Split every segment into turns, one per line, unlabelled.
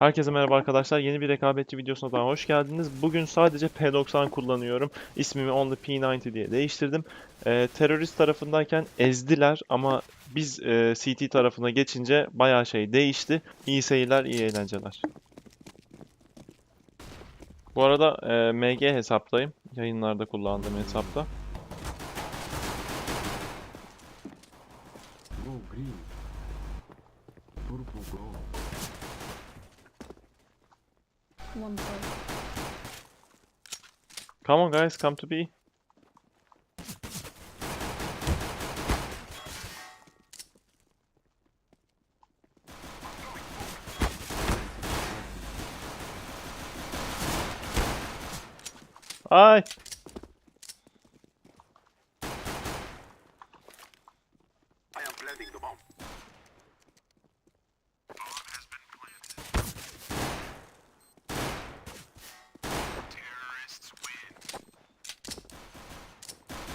Herkese merhaba arkadaşlar. Yeni bir rekabetçi videosuna daha hoş geldiniz. Bugün sadece P90 kullanıyorum. İsmimi Only P90 diye değiştirdim. Ee, terörist tarafındayken ezdiler ama biz e, CT tarafına geçince bayağı şey değişti. İyi seyirler, iyi eğlenceler. Bu arada e, MG hesaptayım. Yayınlarda kullandığım hesapta.
One point.
Come on guys, come to B. Ay.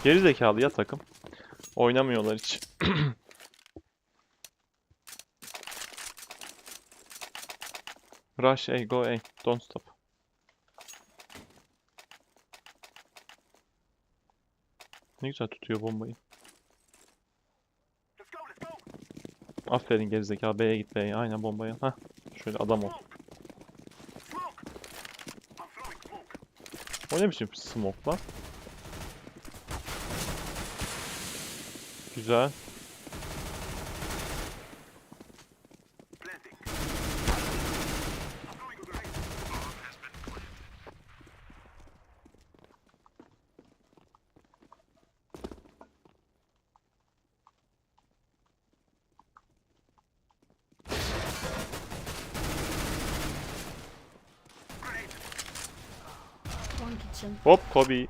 Geri zekalı ya takım. Oynamıyorlar hiç. Rush A, go A. Don't stop. Ne güzel tutuyor bombayı. Aferin gerizekalı B'ye git B'ye. Aynen bombaya. Hah. Şöyle adam ol. O ne biçim smoke lan?
Kitchen.
Hop Kobe.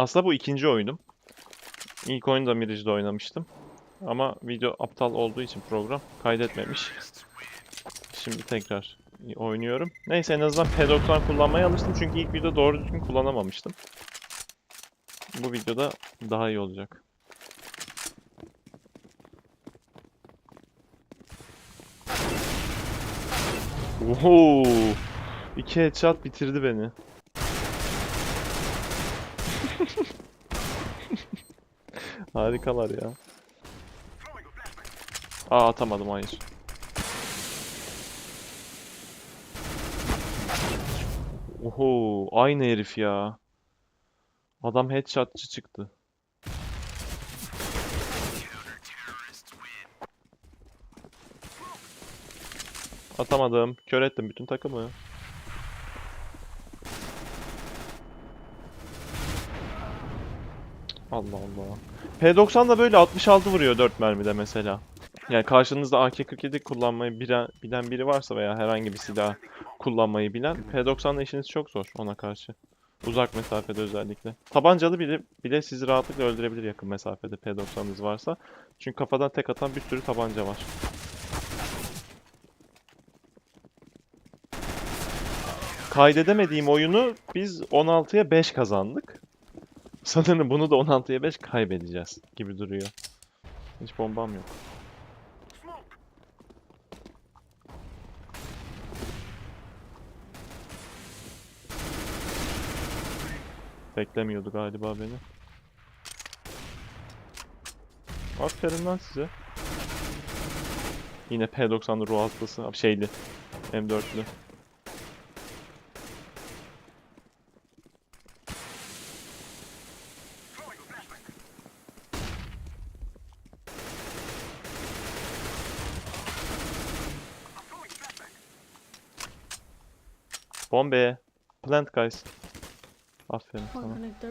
Aslında bu ikinci oyunum. İlk oyunu da Mirage'de oynamıştım. Ama video aptal olduğu için program kaydetmemiş. Şimdi tekrar oynuyorum. Neyse en azından P90 kullanmaya alıştım çünkü ilk videoda doğru düzgün kullanamamıştım. Bu videoda daha iyi olacak. Oho! İki headshot bitirdi beni. Harikalar ya. Aa atamadım hayır. Oho aynı herif ya. Adam headshotçı çıktı. Atamadım. Kör ettim bütün takımı. Allah Allah. P90 da böyle 66 vuruyor 4 mermide mesela. Yani karşınızda AK-47 kullanmayı bilen, bilen biri varsa veya herhangi bir silah kullanmayı bilen P90'la işiniz çok zor ona karşı. Uzak mesafede özellikle. Tabancalı bile, bile sizi rahatlıkla öldürebilir yakın mesafede P90'ınız varsa. Çünkü kafadan tek atan bir sürü tabanca var. Kaydedemediğim oyunu biz 16'ya 5 kazandık. Sanırım bunu da 16'ya 5 kaybedeceğiz gibi duruyor. Hiç bombam yok. Beklemiyordu galiba beni. Aferin lan size. Yine P90'lı ruh hastası. Şeyli. M4'lü. Bombe. Plant guys. Aferin sana.
connector.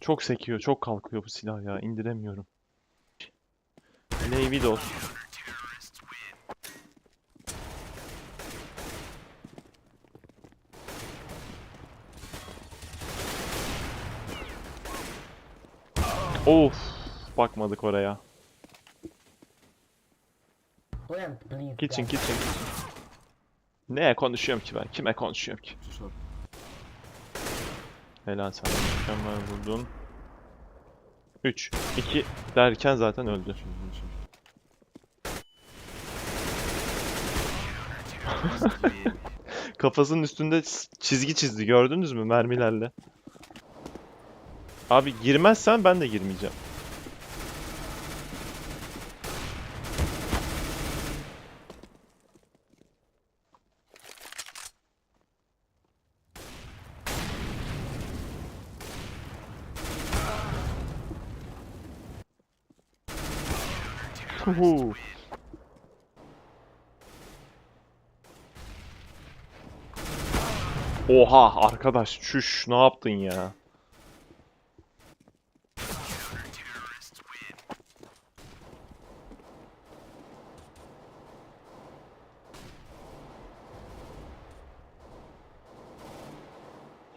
Çok sekiyor, çok kalkıyor bu silah ya. indiremiyorum. Navy dost. Of bakmadık oraya. Kitchen kitchen kitchen. Ne konuşuyorum ki ben? Kime konuşuyorum ki? Helal sana. Mükemmel vurdun. 3, 2 derken zaten öldü. Kafasının üstünde çizgi çizdi gördünüz mü mermilerle? Abi girmezsen ben de girmeyeceğim. Huhu. Oha arkadaş çüş ne yaptın ya?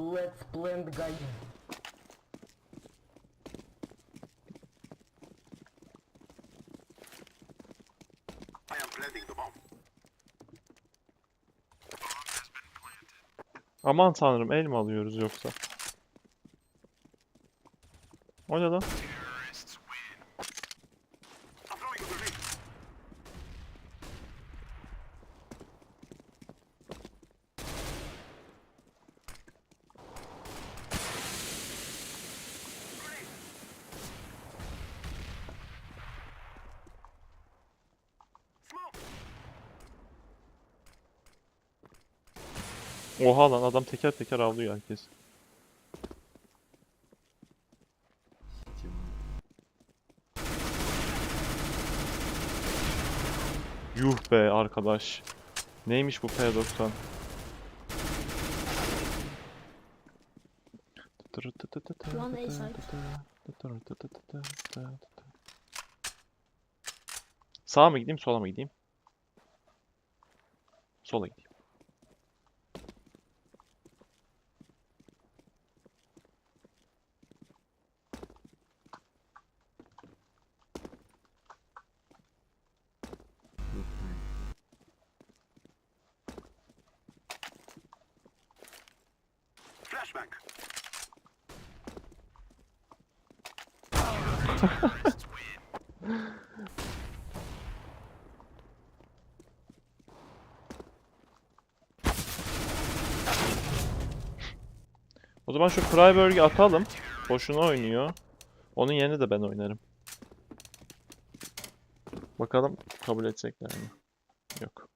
Let's plant, guys.
I am planting the bomb.
Aman tanrım el mi alıyoruz yoksa? O ne lan? Oha lan adam teker teker avlıyor herkes. Yuh be arkadaş. Neymiş bu P90?
One A side.
Sağa mı gideyim, sola mı gideyim? Sola gideyim. O zaman şu Freiburg'i atalım. Boşuna oynuyor. Onun yerine de ben oynarım. Bakalım kabul edecekler mi? Yok.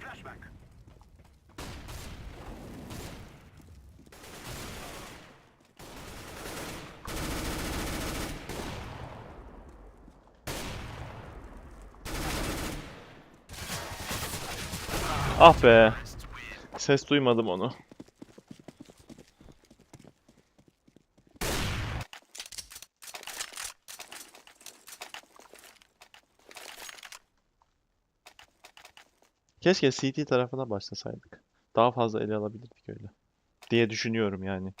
Flashback.
Ah be. Ses duymadım onu. Keşke CT tarafına başlasaydık. Daha fazla ele alabilirdik öyle. Diye düşünüyorum yani.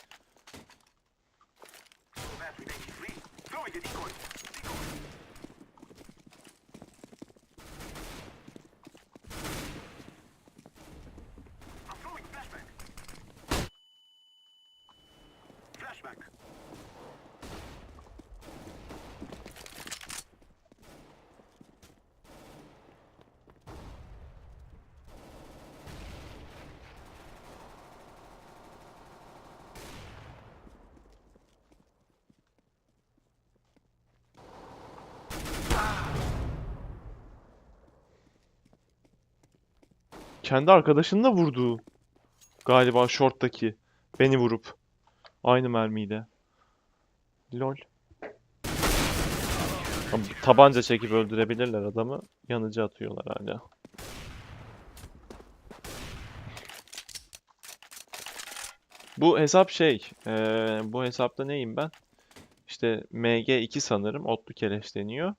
Kendi arkadaşını da vurdu. Galiba short'taki. Beni vurup. Aynı mermiyle. Lol. Tabanca çekip öldürebilirler adamı. Yanıcı atıyorlar hala. Bu hesap şey. eee, bu hesapta neyim ben? İşte MG2 sanırım. Otlu keleş deniyor.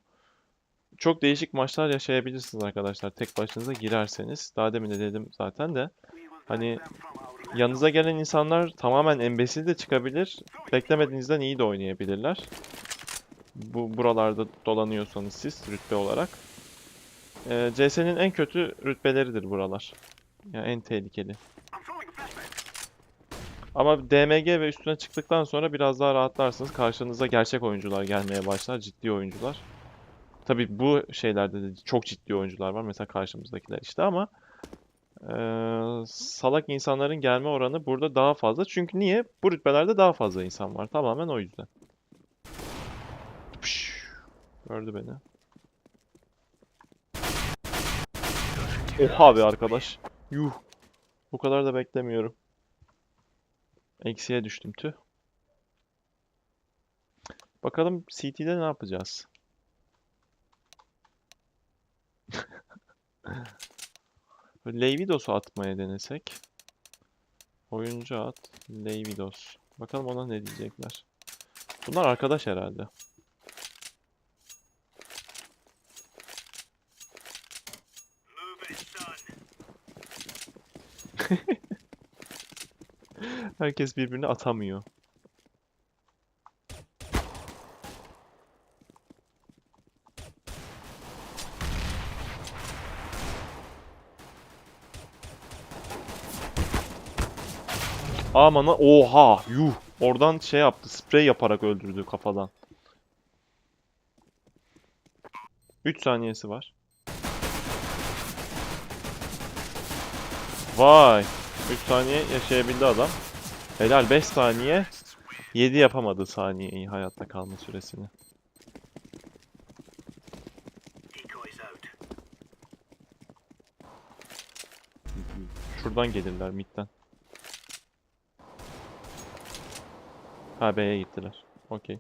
Çok değişik maçlar yaşayabilirsiniz arkadaşlar. Tek başınıza girerseniz. Daha demin de dedim zaten de. Hani yanınıza gelen insanlar tamamen embesil de çıkabilir. Beklemediğinizden iyi de oynayabilirler. Bu buralarda dolanıyorsanız siz rütbe olarak. Ee, CS'nin en kötü rütbeleridir buralar. Yani en tehlikeli. Ama DMG ve üstüne çıktıktan sonra biraz daha rahatlarsınız. Karşınıza gerçek oyuncular gelmeye başlar. Ciddi oyuncular. Tabii bu şeylerde de çok ciddi oyuncular var. Mesela karşımızdakiler işte ama eee, salak insanların gelme oranı burada daha fazla. Çünkü niye? Bu rütbelerde daha fazla insan var. Tamamen o yüzden. Püş, gördü beni. Oha be arkadaş. Yuh. Bu kadar da beklemiyorum. Eksiye düştüm tüh. Bakalım CT'de ne yapacağız? Böyle Leividos'u atmaya denesek. Oyuncu at. Leividos. Bakalım ona ne diyecekler. Bunlar arkadaş herhalde. Herkes birbirini atamıyor. Aman ha- oha yuh oradan şey yaptı sprey yaparak öldürdü kafadan. 3 saniyesi var. Vay 3 saniye yaşayabildi adam. Helal 5 saniye. 7 yapamadı saniyeyi hayatta kalma süresini. Şuradan gelirler midden. Ha B'ye gittiler. Okey.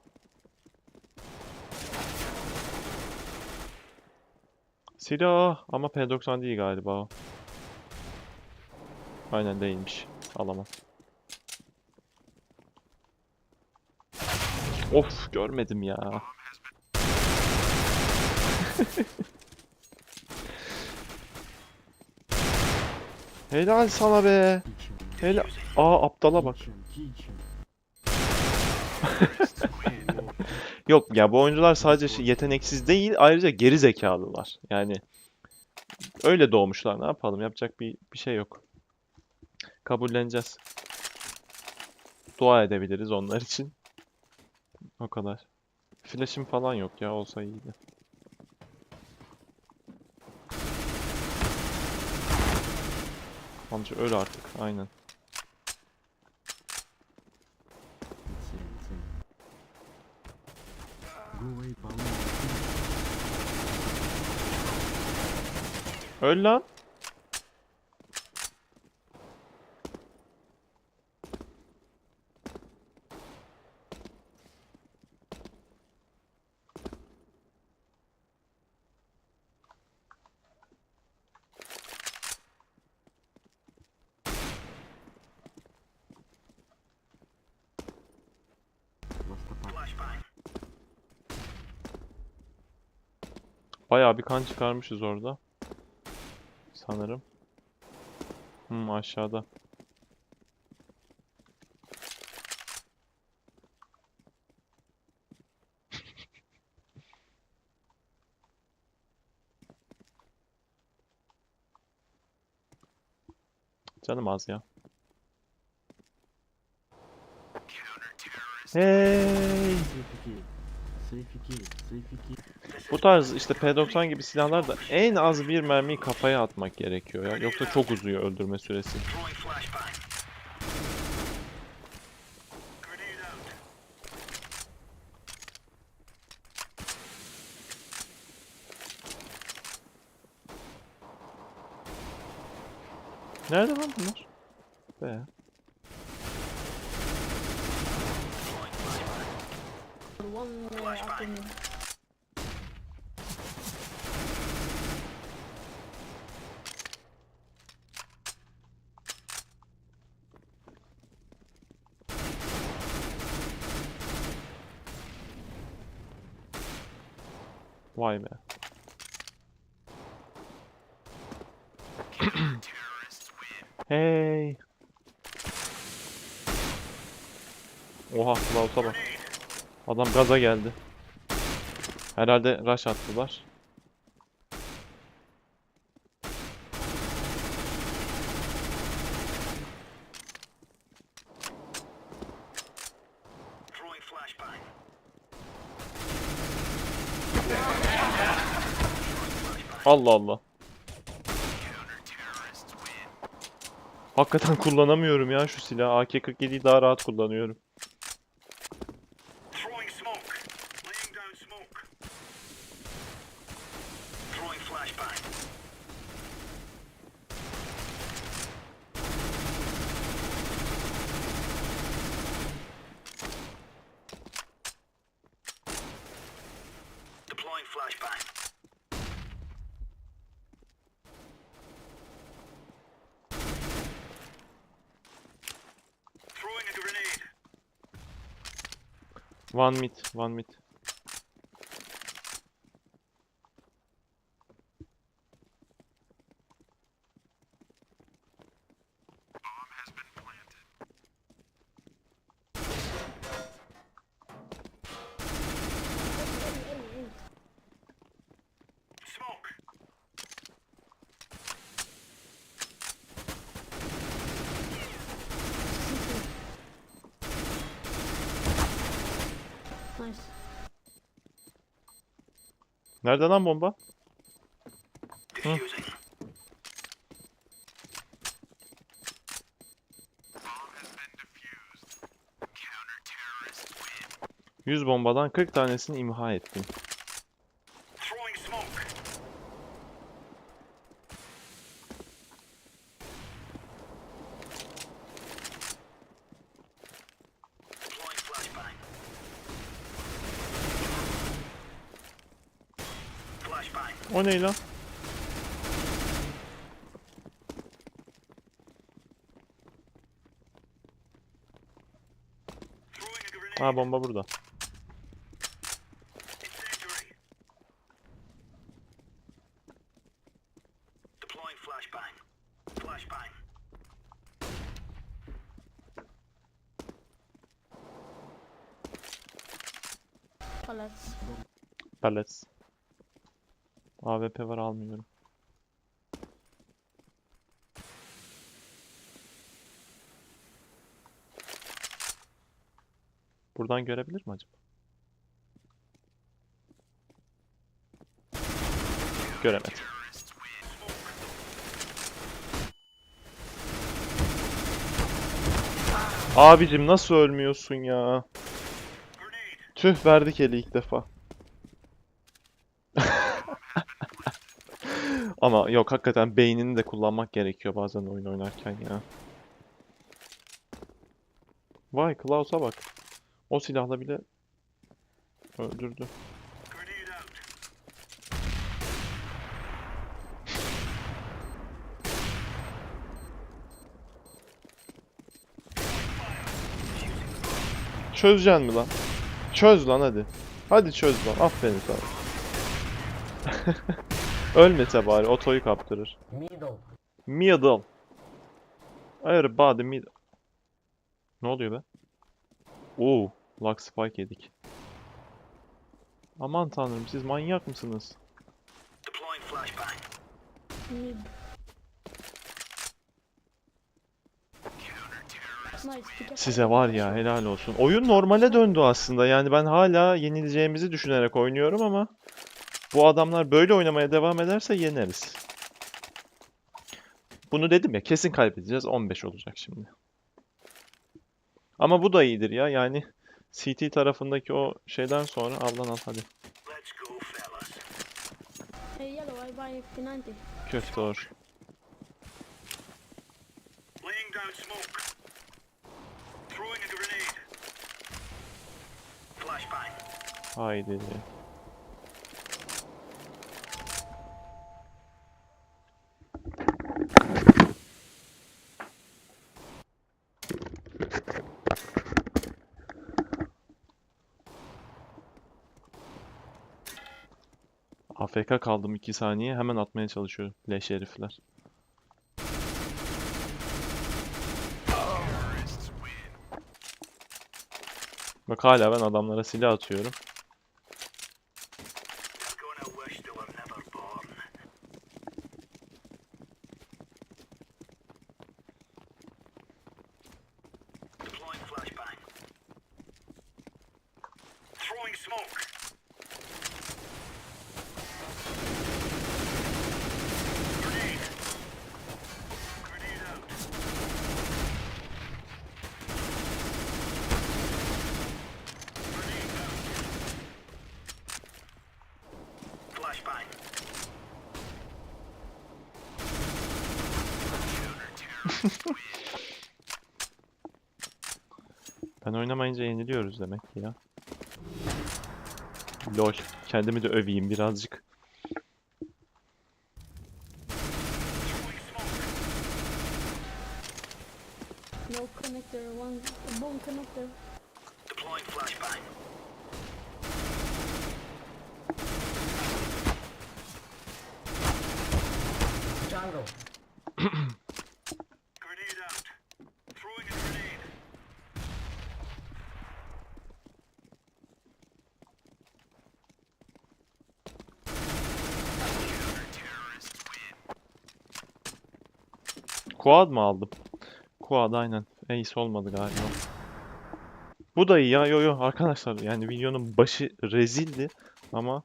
Silah ama P90 değil galiba o. Aynen değilmiş. Alamam. Of görmedim ya. Helal sana be. Helal. Aa aptala bak. Yok ya bu oyuncular sadece şey- yeteneksiz değil ayrıca geri zekalılar. Yani öyle doğmuşlar ne yapalım yapacak bir, bir şey yok. Kabulleneceğiz. Dua edebiliriz onlar için. O kadar. Flash'im falan yok ya olsa iyiydi. Amca öl artık aynen. Öl lan. Bayağı bir kan çıkarmışız orada. Sanırım. Hmm aşağıda. Canım az ya. Hey! Bu tarz işte P90 gibi silahlar da en az bir mermiyi kafaya atmak gerekiyor ya. Yoksa çok uzuyor öldürme süresi. Nerede lan bunlar? Be.
Me.
Vay be. hey. Oha Klaus'a bak. Adam gaza geldi. Herhalde rush attılar. Allah Allah. Hakikaten kullanamıyorum ya şu silahı. AK-47'yi daha rahat kullanıyorum.
Flashbang. Deploying flashbang.
One mid, one mid. Nerede lan bomba?
Diffusing.
100 bombadan 40 tanesini imha ettim. O ne lan? Ha bomba burada.
Pallets.
Pellets. AWP var almıyorum. Buradan görebilir mi acaba? Göremedi. Abicim nasıl ölmüyorsun ya? Tüh verdik eli ilk defa. Ama yok hakikaten beynini de kullanmak gerekiyor bazen oyun oynarken ya. Vay Klaus'a bak. O silahla bile öldürdü. Çözeceksin mi lan? Çöz lan hadi. Hadi çöz lan. Aferin sana. Ölmese bari otoyu kaptırır.
Middle.
Middle. Everybody middle. Ne oluyor be? Oo, Lux Spike yedik. Aman tanrım siz manyak mısınız? Size var ya helal olsun. Oyun normale döndü aslında. Yani ben hala yenileceğimizi düşünerek oynuyorum ama bu adamlar böyle oynamaya devam ederse yeneriz. Bunu dedim ya kesin kaybedeceğiz. 15 olacak şimdi. Ama bu da iyidir ya. Yani CT tarafındaki o şeyden sonra al al hadi.
Let's go, fellas.
Hey, yellow, I buy P90.
Köfte olur.
down smoke. Throwing a grenade. Flashbang.
Haydi. AFK kaldım 2 saniye. Hemen atmaya çalışıyorum. Leş herifler. Bak hala ben adamlara silah atıyorum. Ben oynamayınca yeniliyoruz demek ki ya. Lol. Kendimi de öveyim birazcık. Quad mı aldım? Quad aynen. Ace olmadı galiba. Bu da iyi ya. Yo yo arkadaşlar yani videonun başı rezildi ama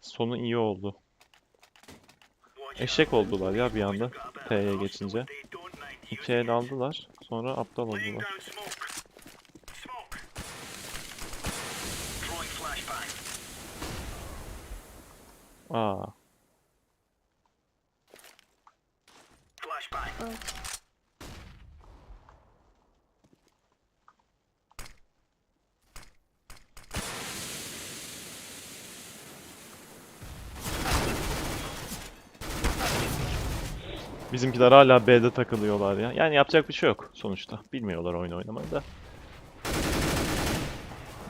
sonu iyi oldu. Eşek oldular ya bir anda T'ye geçince. İki el aldılar. Sonra aptal oldular. Aa. Bizimkiler hala B'de takılıyorlar ya. Yani yapacak bir şey yok sonuçta. Bilmiyorlar oyun oynamayı da.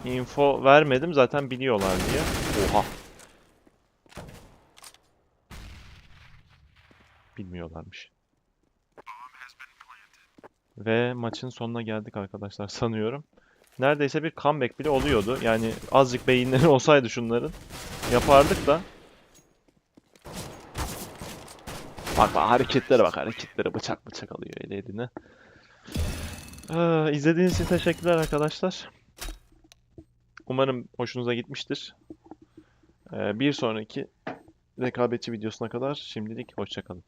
Info vermedim zaten biliyorlar diye. Oha. Bilmiyorlarmış. Ve maçın sonuna geldik arkadaşlar sanıyorum. Neredeyse bir comeback bile oluyordu. Yani azıcık beyinleri olsaydı şunların yapardık da. Bak bak hareketlere bak hareketlere bıçak bıçak alıyor eli eline. Ee, izlediğiniz için teşekkürler arkadaşlar. Umarım hoşunuza gitmiştir. Ee, bir sonraki rekabetçi videosuna kadar şimdilik hoşçakalın.